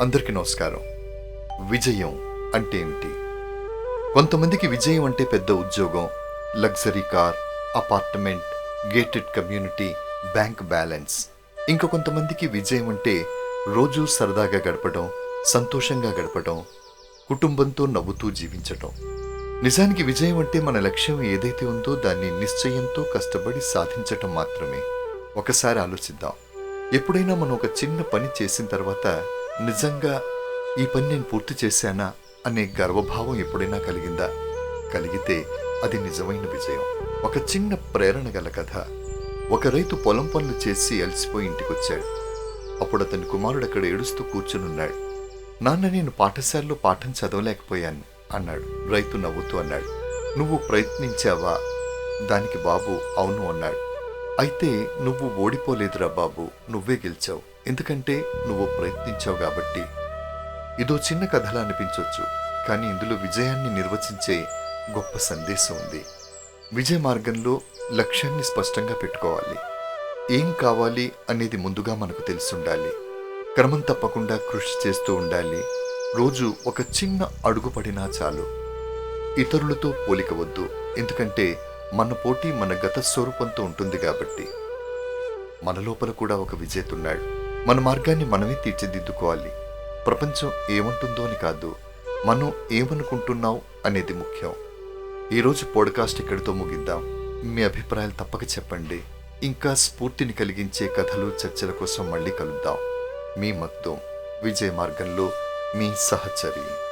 అందరికీ నమస్కారం. విజయం అంటే ఏమిటి? కొంతమందికి విజయం అంటే పెద్ద ఉద్యోగం luxury car apartment gated community bank balance. ఇంకా కొంతమందికి విజయం అంటే రోజు సరదాగా గడపడం సంతోషంగా గడపడం కుటుంబంతో నవ్వుతూ జీవించటం. నిజానికి విజయం అంటే మన లక్ష్యం ఏదైతే ఉందో దాన్ని నిశ్చయంతో కష్టపడి సాధించటం మాత్రమే. ఒకసారి ఆలోచిద్దాం. ఎప్పుడైనా మనం ఒక చిన్న పని చేసిన తర్వాత నిజంగా ఈ పని నేను పూర్తి చేశానా అనే గర్వభావం ఎప్పుడైనా కలిగిందా? కలిగితే అది నిజమైన విజయం. ఒక చిన్న ప్రేరణ గల కథ. ఒక రైతు పొలం పనులు చేసి అలసిపోయి ఇంటికొచ్చాడు. అప్పుడు అతని కుమారుడు అక్కడ ఏడుస్తూ కూర్చునున్నాడు. నాన్న నేను పాఠశాలలో పాఠం చదవలేకపోయాను అన్నాడు. రైతు నవ్వుతూ అన్నాడు. నువ్వు ప్రయత్నించావా? దానికి బాబు అవును అన్నాడు. అయితే నువ్వు ఓడిపోలేదురా బాబు నువ్వే గెలిచావు. ఎందుకంటే నువ్వు ప్రయత్నించావు కాబట్టి. ఇదో చిన్న కథలా అనిపించవచ్చు కానీ ఇందులో విజయాన్ని నిర్వచించే గొప్ప సందేశం ఉంది. విజయ మార్గంలో లక్ష్యాన్ని స్పష్టంగా పెట్టుకోవాలి. ఏం కావాలి అనేది ముందుగా మనకు తెలిసుండాలి. క్రమం తప్పకుండా కృషి చేస్తూ ఉండాలి. రోజు ఒక చిన్న అడుగు పడినా చాలు. ఇతరులతో పోలిక వద్దు ఎందుకంటే మన పోటీ మన గత స్వరూపంతో ఉంటుంది కాబట్టి. మన లోపల కూడా ఒక విజేతున్నాడు మన మార్గాన్ని మనమే తీర్చిదిద్దుకోవాలి. ప్రపంచం ఏమంటుందో అని కాదు మనం ఏమనుకుంటున్నాం అనేది ముఖ్యం. ఈరోజు పోడ్కాస్ట్ ఇక్కడితో ముగిద్దాం. మీ అభిప్రాయాలు తప్పక చెప్పండి. ఇంకా స్ఫూర్తిని కలిగించే కథలు చర్చల కోసం మళ్ళీ కలుద్దాం. మీ మత్తం విజయ మార్గంలో మీ సహచరి.